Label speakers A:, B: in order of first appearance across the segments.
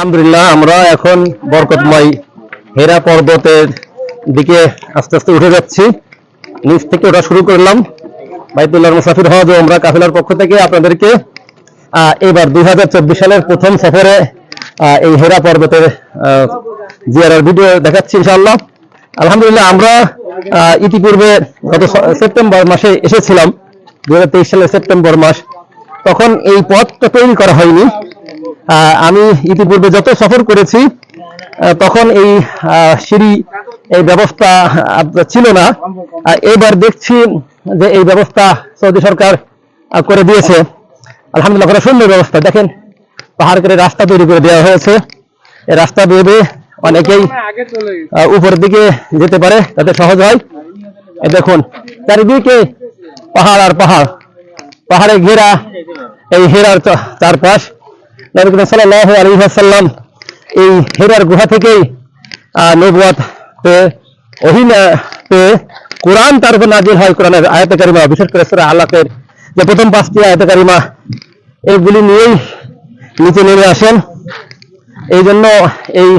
A: আলহামদুলিল্লাহ, আমরা এখন বরকতময় হেরা পর্বতের দিকে আস্তে আস্তে উঠে যাচ্ছি। নিচ থেকে ওটা শুরু করলাম। বাইতুল্লাহ মুসাফির হজ আমরা কাফেলার পক্ষ থেকে আপনাদেরকে এবার দুই চব্বিশ সালের প্রথম সফরে এই হেরা পর্বতের জিয়ারার ভিডিও দেখাচ্ছি ইনশাআল্লাহ। আলহামদুলিল্লাহ, আমরা ইতিপূর্বে গত সেপ্টেম্বর মাসে এসেছিলাম। দু হাজার তেইশ সালের সেপ্টেম্বর মাস। তখন এই পথটা তৈরি করা হয়নি। আমি ইতিপূর্বে যত সফর করেছি তখন এই সিঁড়ি, এই ব্যবস্থা ছিল না। এবার দেখছি যে এই ব্যবস্থা সৌদি সরকার করে দিয়েছে। আলহামদুলিল্লাহ, কত সুন্দর ব্যবস্থা। দেখেন, পাহাড় করে রাস্তা তৈরি করে দেওয়া হয়েছে। এই রাস্তা বেয়ে অনেকেই উপরের দিকে যেতে পারে তাতে সহজ হয়। দেখুন, চারিদিকে পাহাড় আর পাহাড়। পাহাড়ে ঘেরা, এই হেরার চারপাশ। নবী করিম সাল্লাল্লাহু আলাইহি ওয়াসাল্লাম এই হেরার গুহা থেকেই নবুয়াত পেয়ে ওহী পেয়ে কোরআন তার উপর নাজিল হয় কোরআনের আয়াতে বিশেষ করে সূরা আলাকের যে প্রথম পাঁচটি আয়াতে কারিমা এইগুলি নিয়েই নিচে নেমে আসেন। এই জন্য এই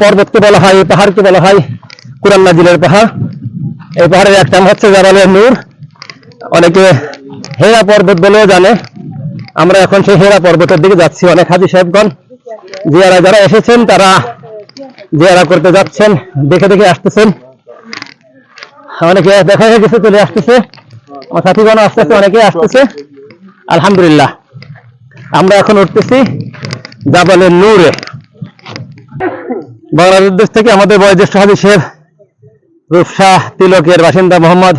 A: পর্বতকে বলা হয়, এই পাহাড়কে বলা হয় কোরআন নাজিলের পাহাড় এই পাহাড়ের এক নাম হচ্ছে জাবালের নূর। অনেকে হেরা পর্বত বলেও জানে। আমরা এখন সেই হেরা পর্বতের দিকে যাচ্ছি। অনেক হাজি সাহেবগণ জিয়ারা যারা এসেছেন, তারা জিয়ারা করতে যাচ্ছেন। দেখে দেখে আসতেছেন। অনেকে দেখা হয়ে গেছে, চলে আসতেছে। আমার সাথীগণ আসতেছে অনেকে আসতেছে। আলহামদুলিল্লাহ। আমরা এখন উঠতেছি জাবালের নূরে। দেশ থেকে আমাদের বয়োজ্যেষ্ঠ হাজি শেখ রূপশাহ তিলকের বাসিন্দা মোহাম্মদ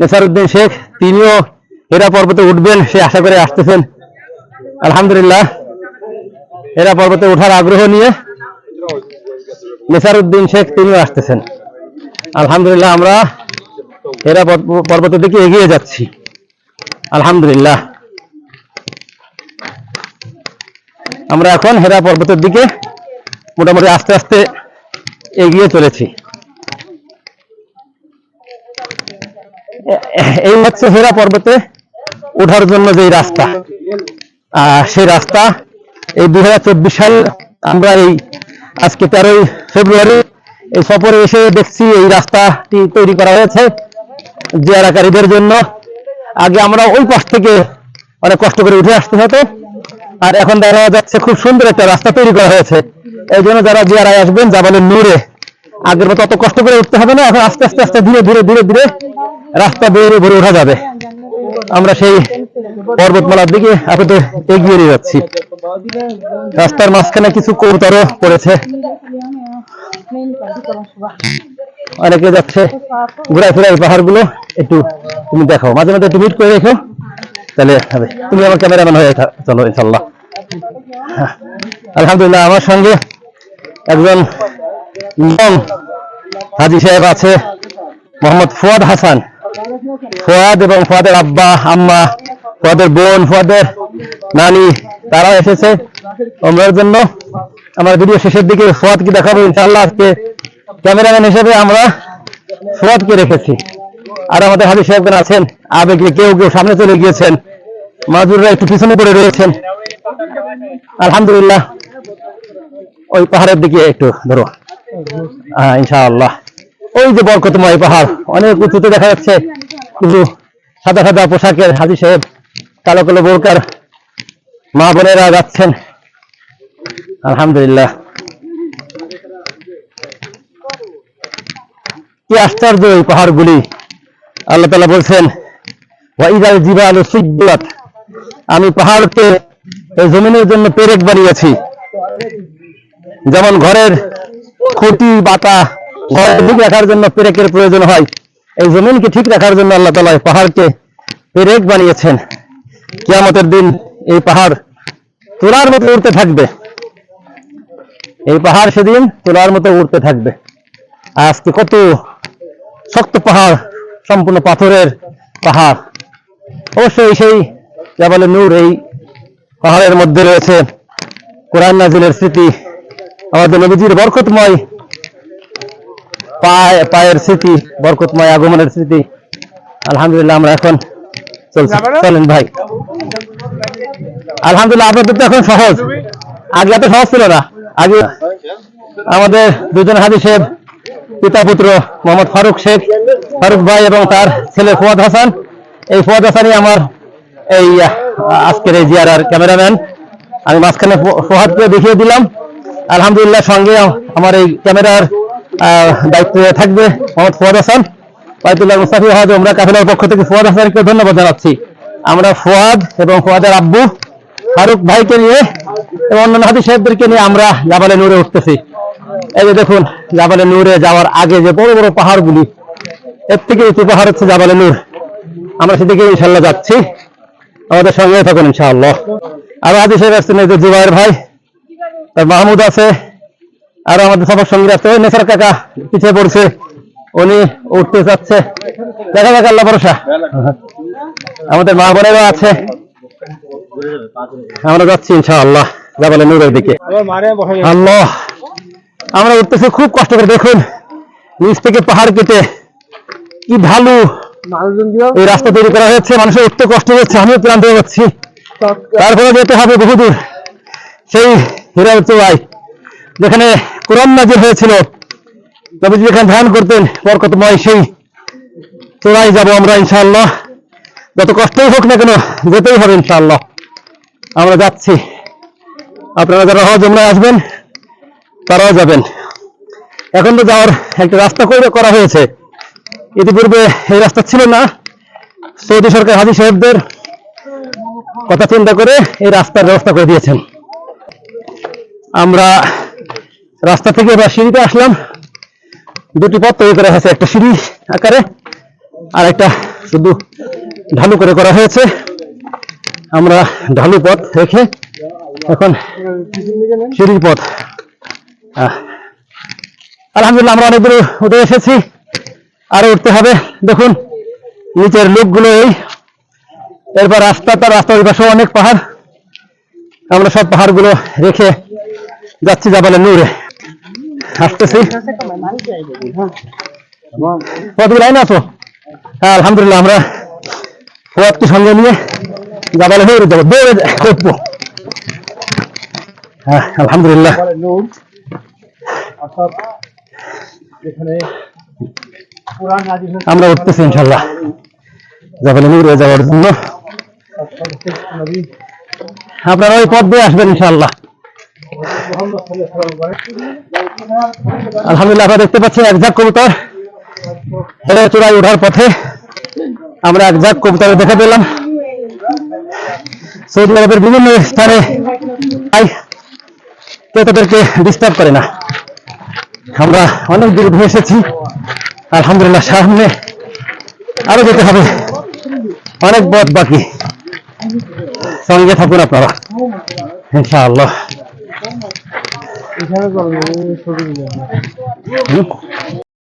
A: নেসারউদ্দিন শেখ, তিনিও হেরা পর্বতে উঠবেন, সে আশা করে আসতেছেন। আলহামদুলিল্লাহ। হেরা পর্বতে ওঠার আগ্রহ নিয়ে নেসারউদ্দিন শেখ তিনিও আসতেছেন। আলহামদুলিল্লাহ আমরা পর্ব- পর্বতের দিকে এগিয়ে যাচ্ছি। আলহামদুলিল্লাহ। আমরা এখন হেরা পর্বতের দিকে মোটামুটি আস্তে আস্তে এগিয়ে চলেছি। এই হচ্ছে হেরা পর্বতে ওঠার জন্য যে রাস্তা। সেই রাস্তা, এই দু হাজার চব্বিশ সাল আমরা এই আজকে তেরোই ফেব্রুয়ারি এই সফরে এসে দেখছি এই রাস্তাটি তৈরি করা হয়েছে জিয়ারাকারীদের জন্য। আগে আমরা ওই পাশ থেকে অনেক কষ্ট করে উঠে আসতে হতো, আর এখন দেখা যাচ্ছে খুব সুন্দর একটা রাস্তা তৈরি করা হয়েছে। এই জন্য যারা জিয়ারায় আসবেন জাবালের নূরে, আগের মতো অত কষ্ট করে উঠতে হবে না, এখন আস্তে আস্তে আস্তে ধীরে ধীরে ধীরে ধীরে রাস্তা বেয়ে ভরে ওঠা যাবে। আমরা সেই পর্বতমালার দিকে আপাতত এগিয়ে নিয়ে যাচ্ছি। রাস্তার মাঝখানে কিছু কৌতারও পড়েছে। অনেকে যাচ্ছে ঘোরায় ফেরায় পাহাড়গুলো। একটু তুমি দেখো মাঝে মাঝে একটু মিট করে রেখো। তাহলে হবে। তুমি আমার ক্যামেরাম্যান হয়ে চলো, ইনশাল্লাহ। হ্যাঁ। আলহামদুলিল্লাহ, আমার সঙ্গে একজন হাজি সাহেব আছে, মোহাম্মদ ফুয়াদ হাসান। ফুয়াদ এবং ফুয়াদের আব্বা, আম্মা, ফুয়াদের বোন, ফুয়াদের নানি তারা এসেছে ওমরার জন্য। আমার ভিডিও শেষের দিকে ফুয়াদকে দেখাবো ইনশাআল্লাহ আজকে ক্যামেরাম্যান হিসেবে আমরা ফুয়াদকে রেখেছি। আর আমাদের হাজি সাহেবগণ আছেন? আবেগে কেউ কেউ সামনে চলে গিয়েছেন। মাজুররা একটু পিছনে পড়ে রয়েছেন। আলহামদুলিল্লাহ। ওই পাহাড়ের দিকে একটু ধরো। হ্যাঁ ইনশাআল্লাহ। ওই যে বরকতময় পাহাড়, অনেক উঁচুতে দেখা যাচ্ছে। কিছু সাদা সাদা পোশাকের হাজি সাহেব, কালো কালো বোরকার মা বোনেরা যাচ্ছেন। আলহামদুলিল্লাহ। কি আশ্চর্য এই পাহাড়গুলি। আল্লাহ তালা বলছেন ওয়াইদাল জিবাল সুজ্জাত আমি পাহাড়কে জমিনের জন্য পেরেক বানিয়েছি। যেমন ঘরের খুঁটি, বাতা ঠিক রাখার জন্য পেরেকের প্রয়োজন হয়। এই জমিনকে ঠিক রাখার জন্য আল্লাহ তালা পাহাড়কে পেরেক বানিয়েছেন। কিয়ামতের দিন এই পাহাড় তোলার মতো উঠতে থাকবে। এই পাহাড় সেদিন তোলার মতো উঠতে থাকবে। আজকে কত শক্ত পাহাড়, সম্পূর্ণ পাথরের পাহাড়। অবশ্যই সেই জাবালে নূর এই পাহাড়ের মধ্যে রয়েছে। কোরআন নাজিলের স্মৃতি আমাদের নবীজির বরকতময় পায় পায়ের স্মৃতি বরকতময় আগমনের স্মৃতি। আলহামদুলিল্লাহ আমরা এখন চলেন ভাই। আলহামদুলিল্লাহ আপনাদের তো এখন সহজ। আগে এত সহজ ছিল না। আগে আমাদের দুজন হাজি সাহেব পিতা পুত্র মোহাম্মদ ফারুক শেখ ফারুক ভাই এবং তার ছেলে ফুয়াদ হাসান। এই ফুয়াদ হাসানই আমার এই আজকের এই জিয়ারার ক্যামেরাম্যান। আমি মাঝখানে ফুয়াদকে দেখিয়ে দিলাম। আলহামদুলিল্লাহ সঙ্গে আমার এই ক্যামেরার দায়িত্বে থাকবে মোহাম্মদ ফুয়াদ হাসান। বাইতুল্লাহ মুস্তাফি হজ আমরা কাফেলার পক্ষ থেকে ফুয়াদ হাসানকে ধন্যবাদ জানাচ্ছি। আমরা ফুয়াদ এবং ফুয়াদের আব্বু ফারুক ভাইকে নিয়ে এবং অন্যান্য হাদি সাহেবদেরকে নিয়ে আমরা জাবালে নূরে উঠতেছি। এই যে দেখুন জাবালে নূরে যাওয়ার আগে যে বড় বড় পাহাড়গুলি, এর থেকে উঁচু পাহাড় হচ্ছে জাবালে নূর। আমরা সেদিকে ইনশাল্লাহ যাচ্ছি। আমাদের সঙ্গে থাকুন ইনশাআল্লাহ। আর হাদি সাহেব আসছেন, এই যে জুবাইর ভাই মাহমুদ আছে। আর আমাদের সবার সঙ্গে আছে। ওই নেসার কাকা পিছিয়ে পড়ছে। উনি উঠতে চাচ্ছে দেখা যাক আল্লাহ ভরসা। আমাদের মা বোনেরা আছে। আমরা যাচ্ছি ইনশাআল্লাহ। জাবালে নূরের দিকে। আল্লাহ। আমরা উঠতেছি খুব কষ্ট করে দেখুন। নিচ থেকে পাহাড় কেটে কি ঢালু এই রাস্তা তৈরি করা হয়েছে। মানুষের উঠতে কষ্ট হচ্ছে আমিও ক্লান্ত হয়ে যাচ্ছি। তারপরে যেতে হবে বহুদূর। সেই হীরার চোয়াই যেখানে কোরআন নাজির হয়েছিল। নবীজি যেখানে ধ্যান করতেন, বরকতময় সেই চোরাই যাব আমরা ইনশাআল্লাহ। যত কষ্টই হোক না কেন, যেতেই হবে ইনশাআল্লাহ। আমরা যাচ্ছি। আপনারা যারা হজ আমরা আসবেন, তারাও যাবেন। এখন তো যাওয়ার একটা রাস্তা করে করা হয়েছে। ইতিপূর্বে এই রাস্তা ছিল না। সৌদি সরকার হাজি সাহেবদের কথা চিন্তা করে এই রাস্তার ব্যবস্থা করে দিয়েছেন। আমরা রাস্তা থেকে এবার সিঁড়িতে আসলাম। দুটি পথ তৈরি করা হয়েছে, একটা সিঁড়ি আকারে আর একটা শুধু ঢালু করে করা হয়েছে। আমরা ঢালু পথ রেখে এখন সিঁড়ির পথ। আলহামদুলিল্লাহ আমরা অনেক দূরে উঠে এসেছি। আরও উঠতে হবে। দেখুন, নিচের লোকগুলো এই। এরপর রাস্তা, তার রাস্তার পাশে অনেক পাহাড়। আমরা সব পাহাড়গুলো রেখে যাচ্ছি যাবালে নূরে। আসতেছি হ্যাঁ আমরা নিয়ে দৌড়ে উঠবো। হ্যাঁ আলহামদুলিল্লাহ। আমরা উঠতেছি ইনশাল্লাহ যাবালে নূরে যাওয়ার জন্য। আপনারা ওই পথ দিয়ে আসবেন ইনশাল্লাহ আলহামদুলিল্লাহ, আপনারা দেখতে পাচ্ছেন এক ঝাঁক কবুতর। এটা চূড়ায় ওঠার পথে আমরা কবুতর দেখা পেলাম। সৌদি আরবের বিভিন্ন স্থানে ডিস্টার্ব করে না। আমরা অনেক দূর ঘুরে এসেছি। আলহামদুলিল্লাহ, সামনে আরও যেতে হবে। অনেক পথ বাকি। সঙ্গে থাকুন আপনারা, ইনশাআল্লাহ। 你现在咋没说这个